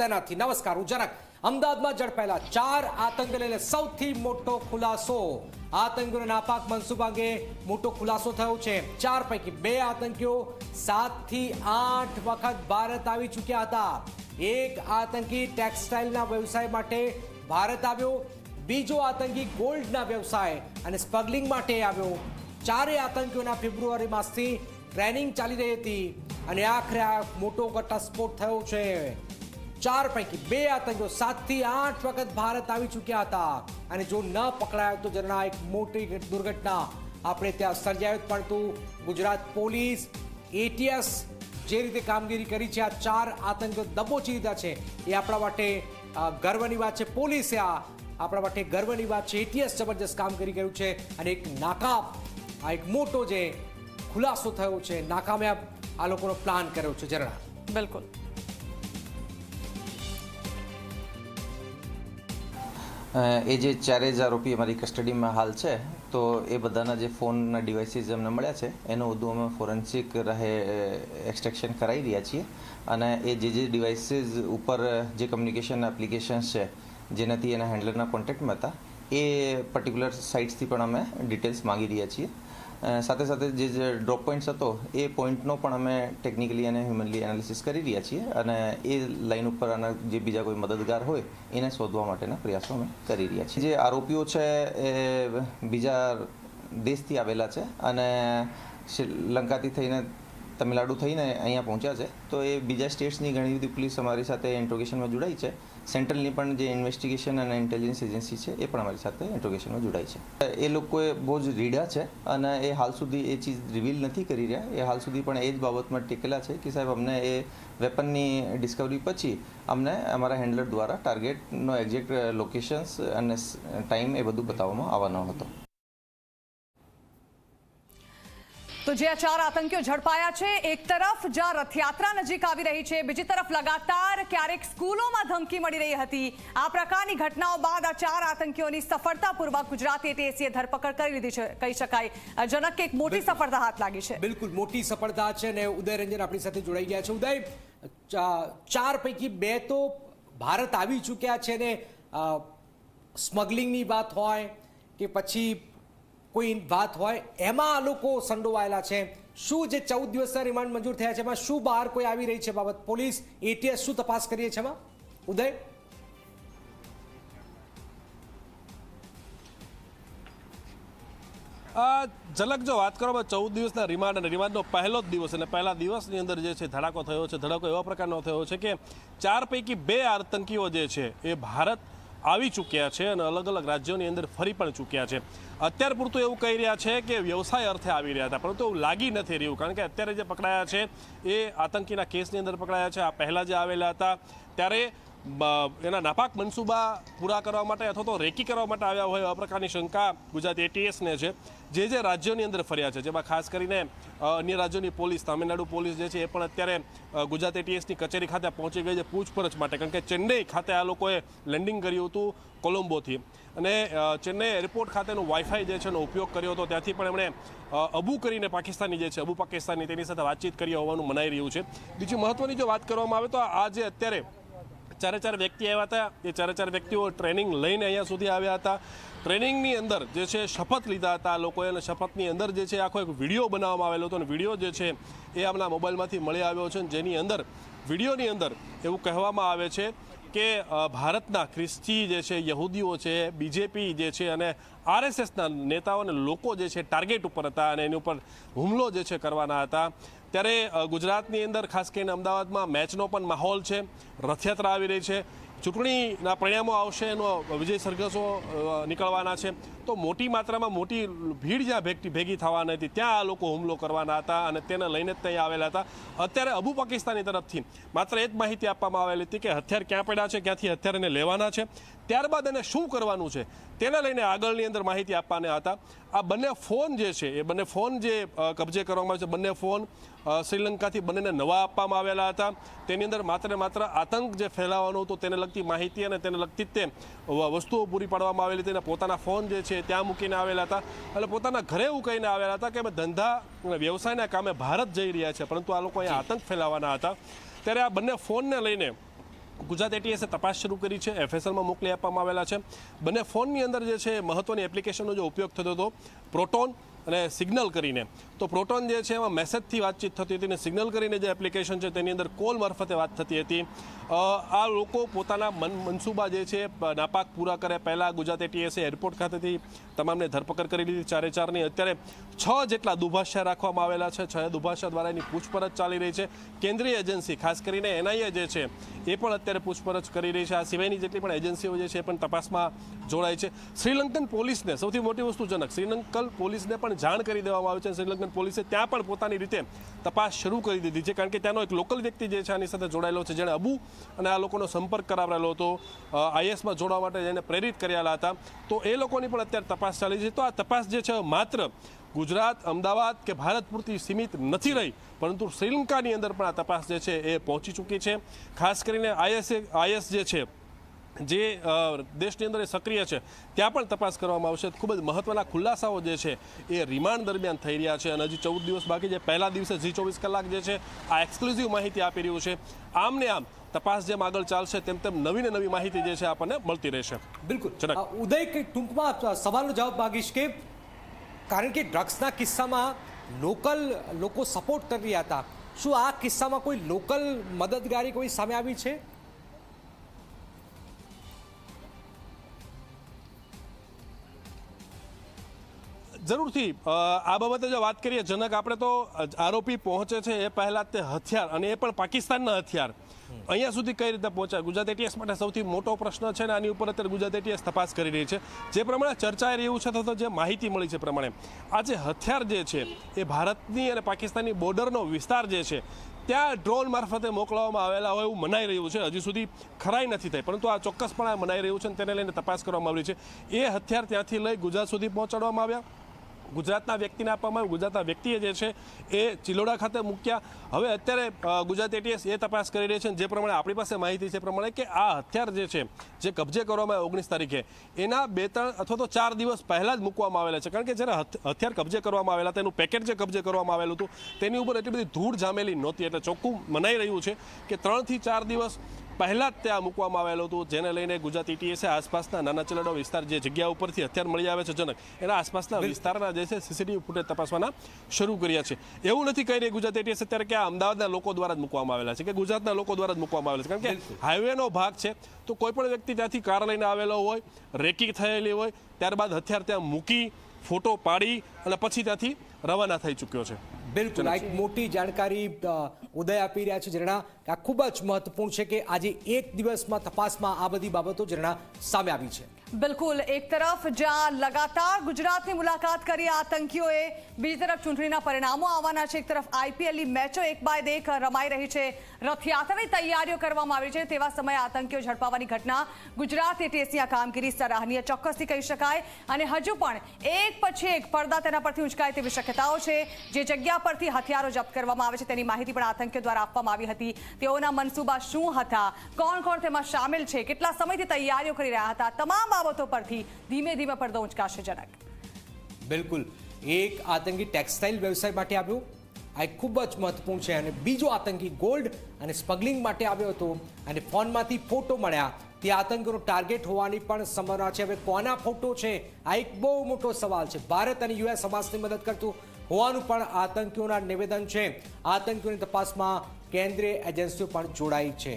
તેનાથી નમસ્કાર હું જનક અમદાવાદમાં ઝડપાયેલા ચાર આતંકી લઈને સૌથી મોટો ખુલાસો. આતંકીઓના નાપાક મનસૂબા અંગે મોટો ખુલાસો થયો છે. ચાર પૈકી બે આતંકીઓ સાતથી આઠ વખત ભારત આવી ચૂક્યા હતા. એક આતંકી ટેક્સટાઇલના વ્યવસાય માટે ભારત આવ્યો. બીજો આતંકી ગોલ્ડના વ્યવસાય અને સ્પગલિંગ માટે આવ્યો. ચારે આતંકીઓના ફેબ્રુઆરી માસથી ટ્રેનિંગ ચાલી રહી હતી અને આખરે આ મોટો ઘટસ્ફોટ થયો છે. ચાર પૈકી બે આતંકીઓ સાતથી આઠ વખત ભારત આવી ચૂક્યા હતા. અને જો ન પકડાયો તો જરા એક મોટી દુર્ઘટના આપણે ત્યાં સર્જાયું પરંતુ ગુજરાત પોલીસ, એટીએસ જે રીતે કામગીરી કરી છે, આ ચાર આતંકીઓ દબોચી લીધા છે, એ આપણા માટે ગર્વની વાત છે. પોલીસે આ આપણા માટે ગર્વની વાત છે. એટીએસ જબરજસ્ત કામગીરી કર્યું છે અને એક નાકાબ આ એક મોટો જે ખુલાસો થયો છે નાકામયાબ આ લોકોનો પ્લાન કર્યો છે ઝરણા બિલકુલ. એ જે ચારે જ આરોપી અમારી કસ્ટડીમાં હાલ છે, તો એ બધાના જે ફોનના ડિવાઇસીસ અમને મળ્યા છે, એનું બધું અમે ફોરેન્સિક રહે એક્સટ્રેક્શન કરાવી રહ્યા છીએ. અને એ જે જે ડિવાઇસીસ ઉપર જે કમ્યુનિકેશન એપ્લિકેશન્સ છે, જેનાથી એના હેન્ડલરના કોન્ટેક્ટમાં હતા, એ પર્ટિક્યુલર સાઇટ્સથી પણ અમે ડિટેલ્સ માંગી રહ્યા છીએ. સાથે સાથે જે જે ડ્રોપ પોઈન્ટ્સ હતો, એ પોઈન્ટનો પણ અમે ટેકનિકલી અને હ્યુમનલી એનાલિસિસ કરી રહ્યા છીએ અને એ લાઈન ઉપર આના જે બીજા કોઈ મદદગાર હોય, એને શોધવા માટેના પ્રયાસો અમે કરી રહ્યા છીએ. જે આરોપીઓ છે, એ બીજા દેશથી આવેલા છે અને શ્રીલંકાથી થઈને તમિલનાડુ થઈને અહીંયા પહોંચ્યા છે. તો એ બીજા સ્ટેટ્સની ઘણી બધી પોલીસ અમારી સાથે ઇન્ટ્રોગેશનમાં જોડાઈ છે. સેન્ટ્રલની પણ જે ઇન્વેસ્ટિગેશન અને ઇન્ટેલિજન્સ એજન્સી છે, એ પણ અમારી સાથે ઇન્ટ્રોગેશનમાં જોડાઈ છે. એ લોકોએ બહુ જ રીડા છે અને એ હાલ સુધી એ ચીજ રિવીલ નથી કરી રહ્યા. એ હાલ સુધી પણ એ જ બાબતમાં ટેકેલા છે કે સાહેબ, અમને એ વેપનની ડિસ્કવરી પછી અમને અમારા હેન્ડલર દ્વારા ટાર્ગેટનો એક્ઝેક્ટ લોકેશન્સ અને ટાઈમ એ બધું બતાવવામાં આવવાનો હતો. તો જે આ ચાર આતંકીઓ ઝડપાયા છે એક તરફ જ્યાં રથયાત્રા નજીક આવી રહી છે બીજી તરફ લગાતાર ક્યારેક સ્કૂલોમાં ધમકી મળી રહી હતી. આ પ્રકારની ઘટનાઓ બાદ આ ચાર આતંકીઓની સફળતાપૂર્વક ગુજરાત એટીએસએ ધરપકડ કરી લીધી છે કહી શકાય. જનક એક મોટી સફળતા હાથ લાગી છે. બિલકુલ મોટી સફળતા છે અને ઉદય રંજન આપણી સાથે જોડાઈ ગયા છે. ઉદય ચાર પૈકી બે તો ભારત આવી ચૂક્યા છે ને સ્મગલિંગની વાત હોય કે પછી કોઈ વાત હોય, એમાં આ લોકો સંડોવાયેલા છે. શું જે ચૌદ દિવસના રિમાન્ડ મંજૂર થયા છે, એમાં શું બહાર કોઈ આવી રહી છે બાબત? પોલીસ એટીએસ શું તપાસ કરીએ છે એમાં? ઉદય? ઝલક જો વાત કરો ચૌદ દિવસના રિમાન્ડ અને રિમાન્ડનો પહેલો જ દિવસ અને પહેલા દિવસની અંદર જે છે, ધડાકો થયો છે, ધડાકો એવા પ્રકારનો થયો છે કે ચાર પૈકી બે આતંકીઓ જે છે, એ ભારત આવી ચૂક્યા છે અને અલગ અલગ રાજ્યોની અંદર ફરી પણ ચૂક્યા છે. અત્યાર પૂરતું એવું કહી રહ્યા છે કે વ્યવસાય અર્થે આવી રહ્યા હતા, પરંતુ એવું લાગી નથી રહ્યું, કારણ કે અત્યારે જે પકડાયા છે એ આતંકીના કેસની અંદર પકડાયા છે. આ પહેલાં જે આવેલા હતા, ત્યારે એના નાપાક મનસૂબા પૂરા કરવા માટે અથવા તો રેકી કરવા માટે આવ્યા હોય આ પ્રકારની શંકા ગુજરાત એટીએસને છે. જે જે રાજ્યોની અંદર ફર્યા છે, જેમાં ખાસ કરીને અન્ય રાજ્યોની પોલીસ, તામિલનાડુ પોલીસ જે છે એ પણ અત્યારે ગુજરાત એટીએસની કચેરી ખાતે પહોંચી ગઈ છે પૂછપરછ માટે. કારણ કે ચેન્નઈ ખાતે આ લોકોએ લેન્ડિંગ કર્યું હતું કોલંબોથી. અને ચેન્નઈ એરપોર્ટ ખાતેનો વાઈફાઈ જે છે એનો ઉપયોગ કર્યો હતો. ત્યાંથી પણ એમણે અબુ કરીને પાકિસ્તાની જે છે, અબુ પાકિસ્તાની તેની સાથે વાતચીત કરી હોવાનું મનાઈ રહ્યું છે. બીજી મહત્વની જો વાત કરવામાં આવે તો આ જે અત્યારે ચારે ચાર વ્યક્તિ આવ્યા હતા. એ ચારે ચાર વ્યક્તિઓ ટ્રેનિંગ લઈને અહીંયા સુધી આવ્યા હતા. ટ્રેનિંગની અંદર જે છે શપથ લીધા હતા આ લોકોએ અને શપથની અંદર જે છે આખો એક વીડિયો બનાવવામાં આવેલો હતો અને વીડિયો જે છે એ આપણા મોબાઈલમાંથી મળી આવ્યો છે જેની અંદર વિડીયોની અંદર એવું કહેવામાં આવે છે કે ભારતના ખ્રિસ્તી જે છે યહૂદીઓ છે, બીજેપી જે છે અને આરએસએસના નેતાઓ અને લોકો જે છે ટાર્ગેટ ઉપર હતા અને એની ઉપર હુમલો જે છે કરવાના હતા. ત્યારે ગુજરાતની અંદર ખાસ કરીને અમદાવાદમાં મેચનો પણ માહોલ છે, રથયાત્રા આવી રહી છે. ચૂંટણીના પરિણામો આવશે, એનો વિજય સરઘસો નીકળવાના છે. તો મોટી માત્રામાં મોટી ભીડ જ્યાં ભેગી ભેગી થવાની હતી, ત્યાં આ લોકો હુમલો કરવાના હતા અને તેને લઈને જ ત્યાં આવેલા હતા. અત્યારે અબુ પાકિસ્તાની તરફથી માત્ર એ જ માહિતી આપવામાં આવેલી હતી કે હથિયાર ક્યાં પડ્યા છે, ક્યાંથી હથિયાર એને લેવાના છે. ત્યારબાદ એને શું કરવાનું છે તેને લઈને આગળની અંદર માહિતી આપવાના હતા. આ બંને ફોન જે છે, એ બંને ફોન જે કબજે કરવામાં આવે છે, બંને ફોન શ્રીલંકાથી બંનેને નવા આપવામાં આવેલા હતા. તેની અંદર માત્ર માત્ર આતંક જે ફેલાવાનો હતો તેને લગતી માહિતી અને તેને લગતી જ તે વસ્તુઓ પૂરી પાડવામાં આવેલી હતી અને પોતાના ફોન જે છે ત્યાં મૂકીને આવેલા હતા. અને પોતાના ઘરે એવું કહીને આવેલા હતા કે અમે ધંધા વ્યવસાયના કામે ભારત જઈ રહ્યા છે, પરંતુ આ લોકો અહીંયા આતંક ફેલાવાના હતા. ત્યારે આ બંને ફોનને લઈને ગુજરાત એટીએસે તપાસ શરૂ કરી છે. એફએસએલમાં મોકલી આપવામાં આવેલા છે. બંને ફોનની અંદર જે છે મહત્વની એપ્લિકેશનનો જે ઉપયોગ થતો હતો પ્રોટોન અને સિગ્નલ કરીને. તો પ્રોટોન જે છે એમાં મેસેજથી વાતચીત થતી હતી અને સિગ્નલ કરીને જે એપ્લિકેશન છે તેની અંદર કોલ મારફતે વાત થતી હતી. આ લોકો પોતાના મન, મનસૂબા જે છે નાપાક પૂરા કરે. પહેલાં ગુજરાત એટીએસએ એરપોર્ટ ખાતેથી તમામને ધરપકડ કરી લીધી ચારે ચારની. અત્યારે છ જેટલા દુભાષા રાખવામાં આવેલા છે, છ દુભાષા દ્વારા એની પૂછપરછ ચાલી રહી છે. કેન્દ્રીય એજન્સી, ખાસ કરીને એનઆઈએ જે છે, એ પણ અત્યારે પૂછપરછ કરી રહી છે. આ સિવાયની જેટલી પણ એજન્સીઓ જે છે એ પણ તપાસમાં જોડાય છે. શ્રીલંકન પોલીસને સૌથી મોટી વસ્તુ જનક શ્રીલંકન પોલીસને પણ જાણ કરી દેવામાં આવે છે. શ્રીલંકન પોલીસે ત્યાં પણ પોતાની રીતે તપાસ શરૂ કરી દીધી છે. કારણ કે ત્યાંનો એક લોકલ વ્યક્તિ જે છે, આની સાથે જોડાયેલો છે. જેણે અબુ અને આ લોકોનો સંપર્ક કરાવેલો હતો. આઈએસમાં જોડવા માટે જેને પ્રેરિત કરેલા હતા. તો એ લોકોની પણ અત્યારે તપાસ ચાલી છે. તો આ તપાસ જે છે, માત્ર ગુજરાત, અમદાવાદ કે ભારત પૂરતી સીમિત નથી રહી, પરંતુ શ્રીલંકાની અંદર પણ આ તપાસ જે છે, એ પહોંચી ચૂકી છે. ખાસ કરીને આઈએસએ, આઈએસ જે છે જે દેશની અંદર એ સક્રિય છે ત્યાં પણ તપાસ કરવામાં આવશે. ખૂબ જ મહત્વના ખુલાસાઓ જે છે એ રિમાન્ડ દરમિયાન થઈ રહ્યા છે અને હજી ચૌદ દિવસ બાકી જે પહેલા દિવસે જી ચોવીસ કલાક જે છે આ એક્સક્લુઝિવ માહિતી આપી રહ્યું છે. આમ ને આમ તપાસ જેમ આગળ ચાલશે તેમ તેમ નવી ને નવી માહિતી જે છે આપણને મળતી રહેશે. બિલકુલ. ઉદય ટૂંકમાં સવાલનો જવાબ માગીશ કે કારણ કે ડ્રગ્સના કિસ્સામાં લોકલ લોકો સપોર્ટ કરી રહ્યા હતા. શું આ કિસ્સામાં કોઈ લોકલ મદદગારી કોઈ સામે આવી છે? જરૂરથી આ બાબતે જો વાત કરીએ, જનક આપણે તો આરોપી પહોંચે છે એ પહેલા તે હથિયાર અને એ પણ પાકિસ્તાનના હથિયાર. અહીંયા સુધી કઈ રીતે પહોંચ્યા? ગુજરાત એટીએસ માટે સૌથી મોટો પ્રશ્ન છે ને આની ઉપર અત્યારે ગુજરાત એટીએસ તપાસ કરી રહી છે. જે પ્રમાણે ચર્ચાઈ રહ્યું છે તો જે માહિતી મળી છે પ્રમાણે, આ જે હથિયાર જે છે એ ભારતની અને પાકિસ્તાનની બોર્ડરનો વિસ્તાર જે છે, ત્યાં ડ્રોન મારફતે મોકલવામાં આવેલા હોય એવું મનાઈ રહ્યું છે. હજી સુધી ખરાઈ નથી થઈ, પરંતુ આ ચોક્કસપણે મનાઈ રહ્યું છે અને તેને લઈને તપાસ કરવામાં આવી છે. એ હથિયાર ત્યાંથી લઈ ગુજરાત સુધી પહોંચાડવામાં આવ્યા. ગુજરાતના વ્યક્તિને આપવામાં આવ્યું ગુજરાતના વ્યક્તિએ જે છે એ ચિલોડા ખાતે મૂક્યા. હવે અત્યારે ગુજરાત એટીએસ એ તપાસ કરી રહી છે જે પ્રમાણે આપણી પાસે માહિતી છે પ્રમાણે કે આ હથિયાર જે છે, જે કબજે કરવામાં આવે ઓગણીસ તારીખે, એના બે ત્રણ અથવા તો ચાર દિવસ પહેલાં જ મૂકવામાં આવેલા છે. કારણ કે જ્યારે હથ- હથિયાર કબજે કરવામાં આવેલા, તેનું પેકેટ જે કબજે કરવામાં આવેલું હતું, તેની ઉપર એટલી બધી ધૂળ જામેલી નહોતી. એટલે ચોખ્ખું મનાઈ રહ્યું છે કે ત્રણથી ચાર દિવસ પહેલા જ ત્યાં મૂકવામાં આવેલું હતું જેને લઈને ગુજરાત ઈટીએસે આસપાસના નાના ચલડો વિસ્તાર જે જગ્યા ઉપરથી હથિયાર મળી આવે છે જનક એના આસપાસના વિસ્તારના જે છે સીસીટીવી ફૂટેજ તપાસવાના શરૂ કર્યા છે. એવું નથી કહી રહી ગુજરાત ઈટીએસ અત્યારે કે આ અમદાવાદના લોકો દ્વારા જ મૂકવામાં આવેલા છે કે ગુજરાતના લોકો દ્વારા જ મૂકવામાં આવેલા છે. કારણ કે હાઈવેનો ભાગ છે તો કોઈ પણ વ્યક્તિ ત્યાંથી કાર લઈને આવેલો હોય રેકી થયેલી હોય ત્યારબાદ હથિયાર ત્યાં મૂકી ફોટો પાડી અને પછી ત્યાંથી રવાના થઈ ચૂક્યો છે. બિલકુલ આ એક મોટી જાણકારી ઉદય આપી રહ્યા છે જેના આ ખૂબ જ મહત્વપૂર્ણ છે કે આજે એક દિવસમાં તપાસમાં આ બધી બાબતો જેના સામે આવી છે. બિલકુલ એક તરફ જ્યાં લગાતાર ગુજરાતની મુલાકાત કરી આતંકીઓએ બીજી તરફ ચૂંટણીના પરિણામો આવવાના છે. એક તરફ આઈપીએલની મેચો એક બાદ એક રમાઈ રહી છે. રથયાત્રાની તૈયારીઓ કરવામાં આવી છે તેવા સમયે આતંકીઓ ઝડપાવાની ઘટના ગુજરાત એટીએસની આ કામગીરી સરાહનીય ચોક્કસથી કહી શકાય. અને હજુ પણ એક પછી એક પડદા તેના પરથી ઉંચકાય તેવી શક્યતાઓ છે. જે જગ્યા પરથી હથિયારો જપ્ત કરવામાં આવે છે તેની માહિતી પણ આતંકીઓ દ્વારા આપવામાં આવી હતી. તેઓના મનસૂબા શું હતા? કોણ કોણ તેમાં સામેલ છે? કેટલા સમયથી તૈયારીઓ કરી રહ્યા હતા? તમામ બાબતો પરથી ધીમે ધીમે પડદો ઉંચકાશે જનક બિલકુલ. એક આતંકી ટેક્સટાઇલ વ્યવસાય માટે આવ્યો. આ એક ખૂબ જ મહત્વપૂર્ણ છે અને બીજો આતંકી ગોલ્ડ અને સ્મગલિંગ માટે આવ્યો હતો અને ફોનમાંથી ફોટો મળ્યા. તે આતંકીનો ટાર્ગેટ હોવાની પણ સંભાવના છે. હવે કોના ફોટો છે? આ એક બહુ મોટો સવાલ છે. ભારત અને યુએસ સમાજની મદદ કરતું હોવાનું પણ આતંકીઓના નિવેદન છે. આતંકીઓની તપાસમાં કેન્દ્રીય એજન્સીઓ પણ જોડાઈ છે.